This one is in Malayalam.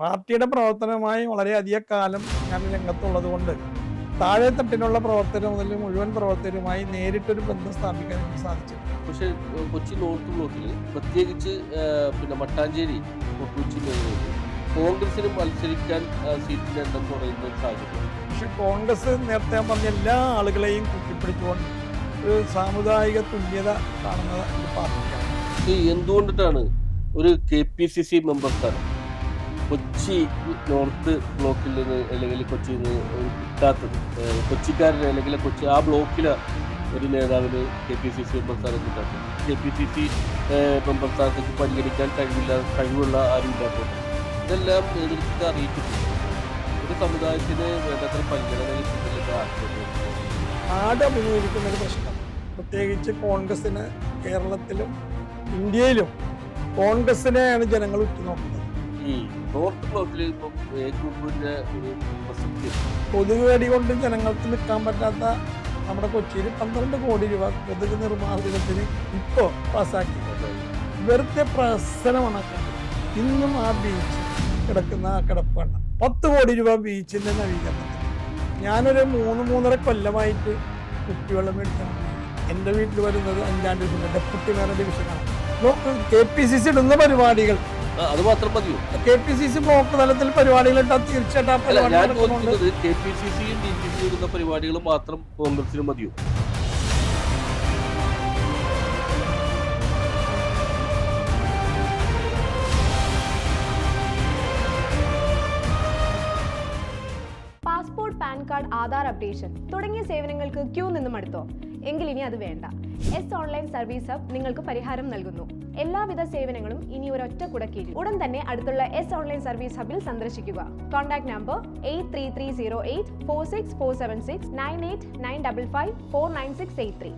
പാർട്ടിയുടെ പ്രവർത്തനവുമായി വളരെയധികം കാലം ഞാൻ രംഗത്തുള്ളത് കൊണ്ട് താഴെ തട്ടിലുള്ള പ്രവർത്തനം മുതൽ മുഴുവൻ പ്രവർത്തകരുമായി നേരിട്ടൊരു ബന്ധം സ്ഥാപിക്കാൻ എനിക്ക് സാധിച്ചിട്ടുണ്ട്. പക്ഷേ കൊച്ചി നോർത്ത് ബ്ലോക്കിൽ പ്രത്യേകിച്ച് പിന്നെ മട്ടാഞ്ചേരി കൊച്ചി മേഖലയിൽ കോൺഗ്രസിന് മത്സരിക്കാൻ സീറ്റിൽ സീറ്റിന്റെ എണ്ണം കുറയുന്ന ഒരു സാഹചര്യം. പക്ഷെ കോൺഗ്രസ് നേരത്തെ ഞാൻ പറഞ്ഞ എല്ലാ ആളുകളെയും കൂട്ടിപ്പിടിച്ചുകൊണ്ട് ഒരു സാമുദായിക തുല്യത കാണുന്ന ഒരു പാർട്ടിയാണ് ഈ എന്തുകൊണ്ടിട്ടാണ് ഒരു K P C C member സ്ഥാനം? കൊച്ചി നോർത്ത് ബ്ലോക്കിൽ നിന്ന് അല്ലെങ്കിൽ കൊച്ചിയിൽ നിന്ന് കിട്ടാത്തത് ഏഹ്, കൊച്ചിക്കാരന് അല്ലെങ്കിൽ കൊച്ചി ആ ബ്ലോക്കിലെ ഒരു നേതാവിന് K P C C member സ്ഥാനം കിട്ടാത്തത് K P C C member സ്ഥാനത്തേക്ക് പരിഗണിക്കാൻ കഴിവില്ല കഴിവുള്ള ആരും ഇല്ലാത്തത്. ഇതെല്ലാം നേതൃത്വത്തെ അറിയിച്ചിട്ടുണ്ട്. ഒരു സമുദായത്തിന് വേണ്ടത്ര പരിഗണന ആശയം നാട് അഭിമുഖീകരിക്കുന്ന ഒരു പ്രശ്നം. പ്രത്യേകിച്ച് കോൺഗ്രസിന് കേരളത്തിലും ഇന്ത്യയിലും കോൺഗ്രസിനെയാണ് ജനങ്ങൾ ഉറ്റുനോക്കുന്നത്. നോർത്ത് ബ്ലോക്കിൽ ഇപ്പം ഗ്രൂപ്പിന്റെ ഒരു പ്രസക്തി. കൊണ്ട് ജനങ്ങൾക്ക് നിൽക്കാൻ പറ്റാത്ത നമ്മുടെ കൊച്ചിയിൽ പന്ത്രണ്ട് കോടി രൂപ കൊതുക് നിർമ്മാർജനത്തിന് ഇപ്പോൾ പാസ്സാക്കി. വെറുതെ പ്രസരമാണ് ഇന്നും ആ ബീച്ച് കിടക്കുന്ന ആ കിടപ്പ് കണ്ട. പത്ത് കോടി രൂപ ബീച്ചിന്റെ നവീകരണത്തിന്. ഞാനൊരു മൂന്ന് മൂന്നര കൊല്ലമായിട്ട് കുപ്പിവെള്ളം മേടിച്ചാണ് എന്റെ വീട്ടിൽ വരുന്നത് അഞ്ചാം ഡിവിഷൻ ഡെപ്യൂട്ടി മാനേജ് ഡിവിഷനാണ്. കെ പി സി സി ഇടുന്ന പരിപാടികൾ അത് മാത്രം മതിയോ? K P C C block തലത്തിൽ പരിപാടികൾ ഇട്ടാൽ തീർച്ചയായിട്ടും ഞാൻ ചോദിക്കുന്നത് കെ പി സി സിയും ഡി പി സി ഇടുന്ന പരിപാടികൾ മാത്രം കോൺഗ്രസിന് മതിയോ? Passport PAN card Aadhaar updation തുടങ്ങിയ സേവനങ്ങൾക്ക് ക്യൂ നിന്നും അടുത്തോ? എങ്കിൽ ഇനി അത് വേണ്ട. എസ് ഓൺലൈൻ സർവീസ് ഹബ് നിങ്ങൾക്ക് പരിഹാരം നൽകുന്നു. എല്ലാവിധ സേവനങ്ങളും ഇനി ഒരൊറ്റ കുടക്കീഴിൽ. ഉടൻ തന്നെ അടുത്തുള്ള എസ് ഓൺലൈൻ സർവീസ് ഹബിൽ സന്ദർശിക്കുക. Contact number eight three three zero eight four six four seven six nine eight nine double five four nine six eight three